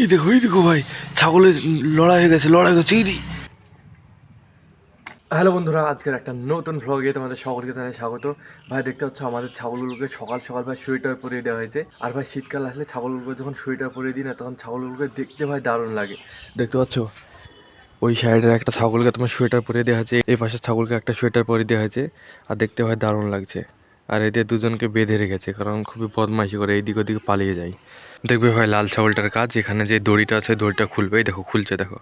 এই দেখো এই দেখো ভাই, ছাগলের লড়াই হয়ে গেছে, লড়াই হচ্ছে, এই হ্যালো বন্ধুরা, আজকের একটা নতুন ভ্লগে তোমাদের সকলকে তাহলে স্বাগত। ভাই, দেখতে পাচ্ছ আমাদের ছাগলগুলোকে সকাল সকাল ভাই সোয়েটার পরিয়ে দেওয়া হয়েছে। আর ভাই, শীতকাল আসলে ছাগলগুলোকে যখন সোয়েটার পরিয়ে দিই না, তখন ছাগলগুলোকে দেখতে ভাই দারুণ লাগে। দেখতে পাচ্ছ? ওই সাইডের একটা ছাগলকে তোমার সোয়েটার পরিয়ে দেওয়া হয়েছে, এই পাশের ছাগলকে একটা সোয়েটার পরিয়ে দেওয়া হয়েছে, আর দেখতে ভাই দারুণ লাগছে। আর এদের দুজনকে বেঁধে রেখেছে, কারণ খুবই বদমাইশি করে এইদিক ওদিকে পালিয়ে যায়। দেখবে ভাই লাল ছাগলটার কাজ, এখানে যে দড়িটা আছে, দড়িটা খুলবে। দেখো, খুলছে, দেখো।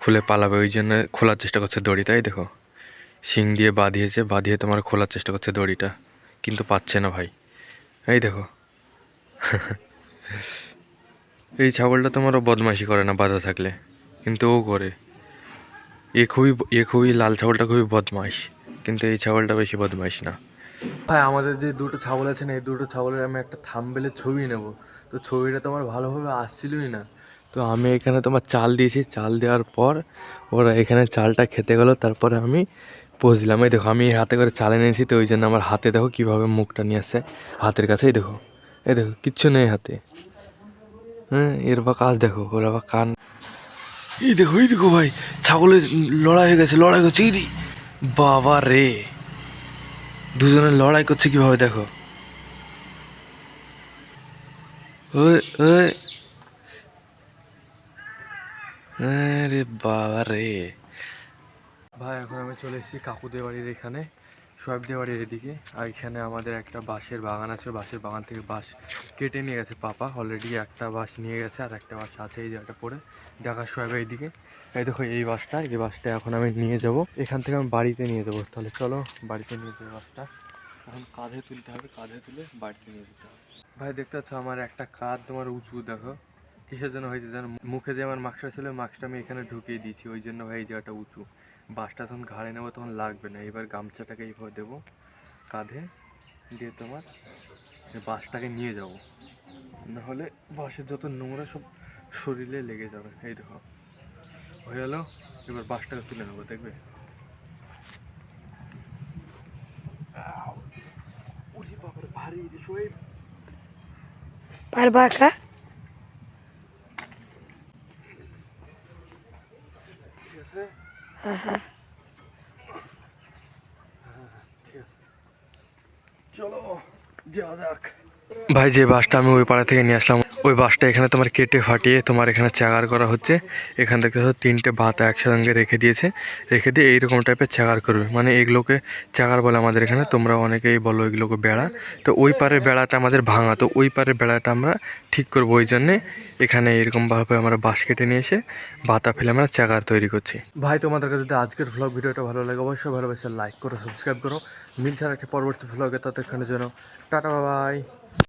খুলে পালাবে, ওই জন্য খোলার চেষ্টা করছে দড়ি তাই দেখো। শিং দিয়ে বাঁধিয়েছে, বাঁধিয়ে তোমার খোলার চেষ্টা করছে দড়িটা। কিন্তু পাচ্ছে না ভাই। এই দেখো। এই ছাগলটা তোমারও বদমাইশি করে না বাধা থাকলে। কিন্তু ও করে। এ খুবই এ খুবই, লাল ছাগলটা খুবই বদমাইশ। কিন্তু এই ছাগলটা বেশি বদমাইশ না। ভাই, আমাদের যে দুটো ছাগল আছে না, এই দুটো ছাগলের আমি একটা থাম্বেলের ছবি নেব। তো ছবিটা তোমার ভালোভাবে আসছিলই না। তো আমি এখানে তোমার চাল দিয়েছি। চাল দেওয়ার পর ওরা এখানে চালটা খেতে গেলো, তারপরে আমি পোজ এই দেখো, আমি হাতে করে চাল এনেছি, তো ওই জন্য আমার হাতে দেখো কীভাবে মুখটা নিয়ে আসছে হাতের কাছেই দেখো। এই দেখো, কিচ্ছু নেই হাতে। হ্যাঁ এর বা কাজ দেখো, ওরা বা কান। এই দেখো এই দেখো ভাই, ছাগলের লড়াই হয়ে গেছে, লড়াই ইরি, বাবা রে। দুজনে লড়াই করছে কীভাবে দেখো? ওই ওই। রে বাবা রে ভাই, এখন আমি চলে এসেছি কাকুদের বাড়ির এখানে। সোহেবদের বাড়ির এদিকে। আর এখানে আমাদের একটা বাঁশের বাগান আছে। বাঁশের বাগান থেকে বাঁশ কেটে নিয়ে গেছে পাপা। অলরেডি একটা বাঁশ নিয়ে গেছে আর একটা বাঁশ আছে এই জায়গাটা পড়ে। দেখা সোহেবের এইদিকে। এই দেখো এই বাসটা এই বাসটা এখন আমি নিয়ে যাব। এখান থেকে আমি বাড়িতে নিয়ে যাব। তাহলে চলো বাড়িতে নিয়ে যাব বাসটা এখন কাঁধে তুলতে হবে। কাঁধে তুলে বাড়িতে নিয়ে যেতে হবে। ভাই, দেখতে পাচ্ছ আমার একটা কাঁধ তোমার উঁচু, দেখো। কিসের জন্য হয়েছে যেন? মুখে যে আমার মাস্কটা ছিল, মাস্কটা আমি এখানে ঢুকিয়ে দিয়েছি। ওই জন্য ভাই এই জায়গাটা উঁচু। বাসটা তখন ঘাড়ে নেব তখন লাগবে না। এবার গামছাটাকে এইভাবে দেবো, কাঁধে দিয়ে তোমার বাসটাকে নিয়ে যাব। নাহলে বাসের যত নোংরা সব শরীরে লেগে যাবে। এই দেখো, হয়ে গেল। এবার বাসটাকে তুলে নেব, দেখবে? ভারী পারবা একা ঠিক আছে হ্যাঁ হ্যাঁ চলো যাওয়া যাক। ভাই যে বাসটা আমি ওই পাড়া থেকে নিয়ে আসলাম ওই বাসটা এখানে তোমার কেটে ফাটিয়ে তোমার এখানে চাগার করা হচ্ছে। এখান থেকে তিনটে ভাতা একসঙ্গে রেখে দিয়েছে। রেখে দিয়ে এইরকম টাইপের চাগার করবে। মানে এগুলোকে চাগার বলে আমাদের এখানে। তোমরা অনেকেই বলো এগুলোকে বেড়া। তো ওই পারের বেড়াটা আমাদের ভাঙা। তো ওই পারের বেড়াটা আমরা ঠিক করব ওই জন্যে এখানে এরকমভাবে আমরা বাঁশ কেটে নিয়ে এসে বাতা ফেলে আমরা চাগার তৈরি করছি। ভাই, তোমাদের কাছে যদি আজকের ভ্লগ ভিডিওটা ভালো লাগে, অবশ্যই ভালোবাসে লাইক করো সাবস্ক্রাইব করো। মিল ছাড়া একটা পরবর্তী ভ্লগে ততক্ষণের জন্য টাটা বাই